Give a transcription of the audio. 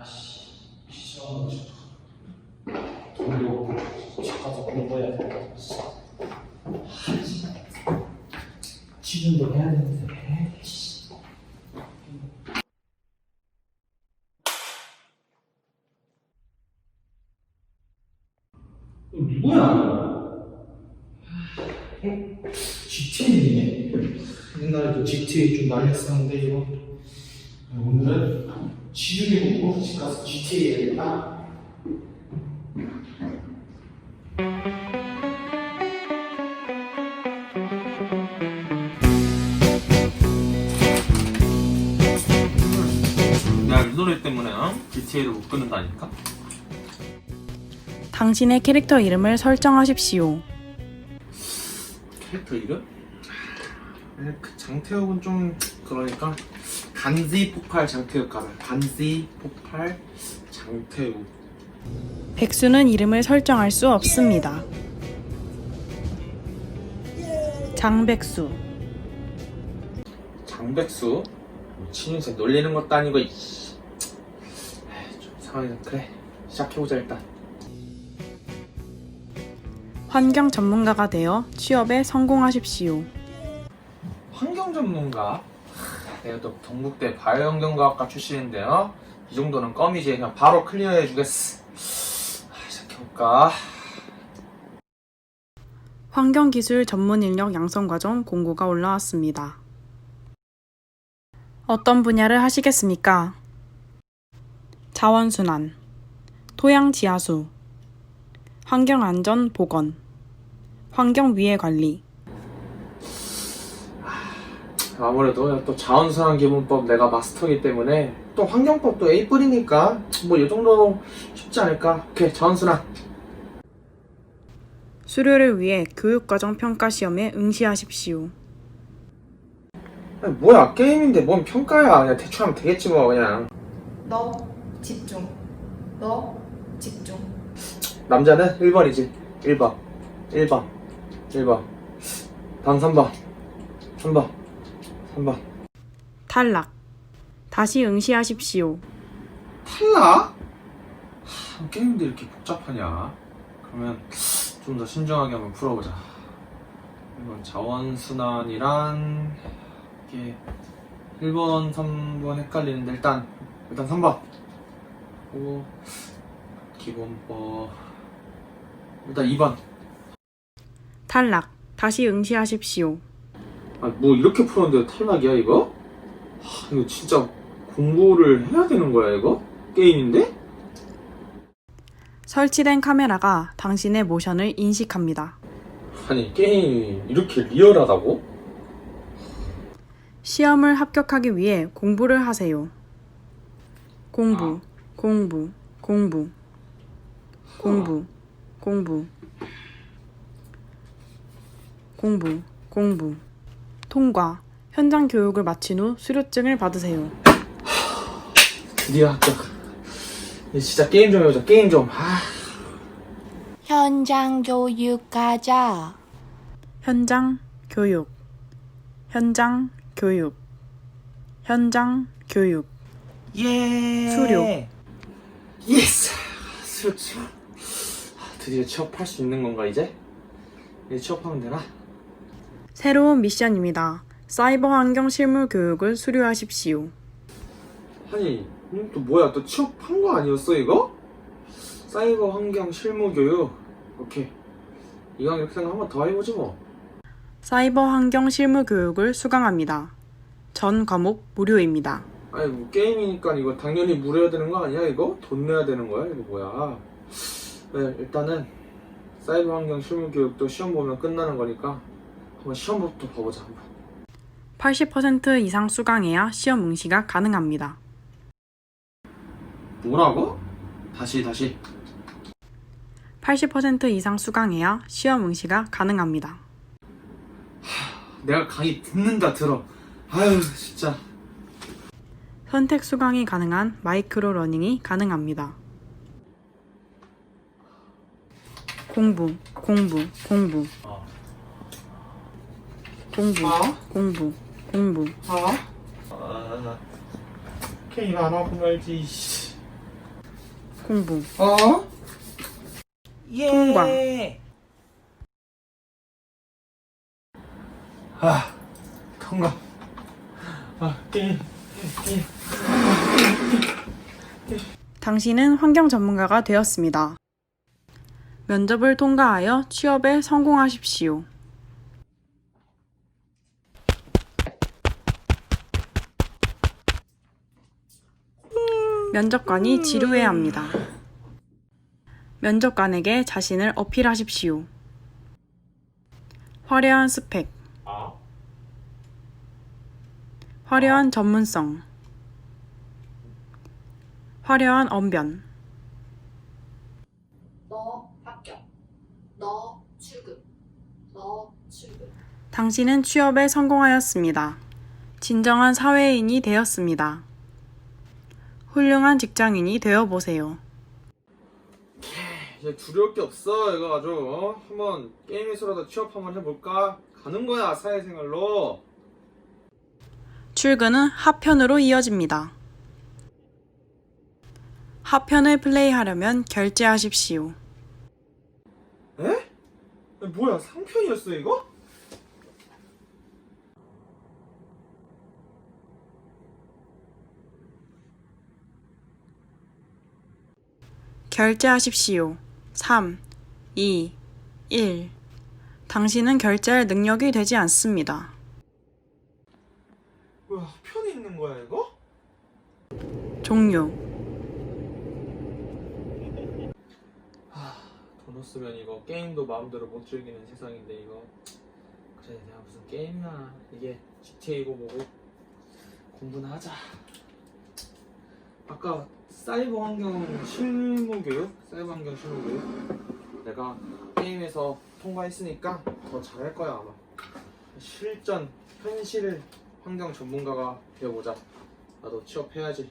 아씨 시험 보고 싶어 없고 집 가서 공부해야 돼 취준도 해야 되는데 누구야? GTA네. 옛날에 도 GTA 좀 날렸었는데 이거 오늘은 취준이 보고 집 가서 GTA 해야겠다. 내가 이 노래 때문에 어? GTA를 못 끊는다니까? 당신의 캐릭터 이름을 설정하십시오. 캐릭터 이름? 에, 그 장태욱은 좀 그러니까 간지 폭발 장태욱 가자 간지 폭발 장태욱. 백수는 이름을 설정할 수 없습니다. 장백수, 장백수? 친인생 놀리는 것도 아니고 이씨. 에이, 좀 이상하게 그래. 시작해보자 일단. 환경 전문가가 되어 취업에 성공하십시오. 환경 전문가 하, 내가 또 동국대 바이오환경과학과 출신인데요 이 정도는 껌이지 그냥 바로 클리어해 주겠어 아, 시작해볼까 환경기술 전문 인력 양성 과정 공고가 올라왔습니다. 어떤 분야를 하시겠습니까? 자원순환, 토양지하수, 환경안전 보건, 환경위해 관리, 아무래도 또 자원순환 기본법 내가 마스터이기 때문에 또 환경법도 A 뿌리니까 뭐 이 정도 쉽지 않을까? 오케이 자원순환. 수료를 위해 교육과정 평가 시험에 응시하십시오. 아니, 뭐야 게임인데 뭔 평가야? 그냥 대충 하면 되겠지 뭐 그냥. 너 집중. 너 집중. 남자는 1번이지. 1번. 1번. 1번. 다음 3번. 3번 3번 탈락. 다시 응시하십시오. 탈락? 하, 게임인데 이렇게 복잡하냐 그러면 좀 더 신중하게 한번 풀어보자 이건 자원순환이란 이게 1번 3번 헷갈리는데 일단 일단 3번 그리고 기본법 일단 2번 탈락. 다시 응시하십시오. 아, 뭐 이렇게 풀었는데 탈락이야 이거? 하, 이거 진짜 공부를 해야 되는 거야 이거? 게임인데? 설치된 카메라가 당신의 모션을 인식합니다. 아니 게임이 이렇게 리얼하다고? 시험을 합격하기 위해 공부를 하세요. 공부, 공부, 공부, 공부, 공부, 공부, 공부. 통과. 현장 교육을 마친 후 수료증을 받으세요. 드디어 합격 이제 진짜 게임 좀 해보자 게임 좀 아, 현장 교육 가자. 현장 교육. 현장 교육. 현장 교육. 예 수료. 예스 수료 수료 아, 드디어 취업할 수 있는 건가 이제? 이제 취업하면 되나? 새로운 미션입니다. 사이버 환경 실무 교육을 수료하십시오. 아니 이건 또 뭐야 또 취업한 거 아니었어 이거? 사이버 환경 실무 교육 오케이 이왕 이렇게 생각 한번 더 해보지 뭐 사이버 환경 실무 교육을 수강합니다. 전 과목 무료입니다. 아니 뭐 게임이니까 이거 당연히 물어야 되는 거 아니야 이거? 돈 내야 되는 거야 이거 뭐야 네 일단은 사이버 환경 실무 교육도 시험 보면 끝나는 거니까 한번 시험부터 봐보자 한번 80% 이상 수강해야 시험 응시가 가능합니다. 뭐라고? 다시 다시 80% 이상 수강해야 시험 응시가 가능합니다. 내가 강의 듣는다 들어 아유 진짜 선택 수강이 가능한 마이크로 러닝이 가능합니다. 공부, 공부, 공부. 어. 공부, 어? 공부, 공부. 아? 아 게임 안 하고 말지 씨. 공부. 어? 예. 통과. 아, 통과. 아, 게임. 게임. 당신은 환경 전문가가 되었습니다. 면접을 통과하여 취업에 성공하십시오. 면접관이 지루해합니다. 면접관에게 자신을 어필하십시오. 화려한 스펙, 아? 화려한 전문성, 화려한 언변. 너 합격. 너 출근. 너 출근. 당신은 취업에 성공하였습니다. 진정한 사회인이 되었습니다. 훌륭한 직장인이 되어 보세요. 이제 두려울 게 없어 이거 아주 어? 한번 게임에서라도 취업 한번 해볼까? 가는 거야 사회생활로 출근은 하편으로 이어집니다. 하편을 플레이하려면 결제하십시오. 에? 뭐야 상편이었어 이거? 결제하십시오. 3, 2, 1. 당신은 결제할 능력이 되지 않습니다. 뭐야 편이 있는 거야 이거? 종료. 돈 없으면 이거 게임도 마음대로 못 즐기는 세상인데 이거 그래 내가 무슨 게임이야 이게 GTA고 뭐고 공부나 하자 아까 사이버 환경 실무 교육? 사이버 환경 실무 교육? 내가 게임에서 통과했으니까 더 잘할 거야 아마 실전 현실 환경 전문가가 되어보자 나도 취업해야지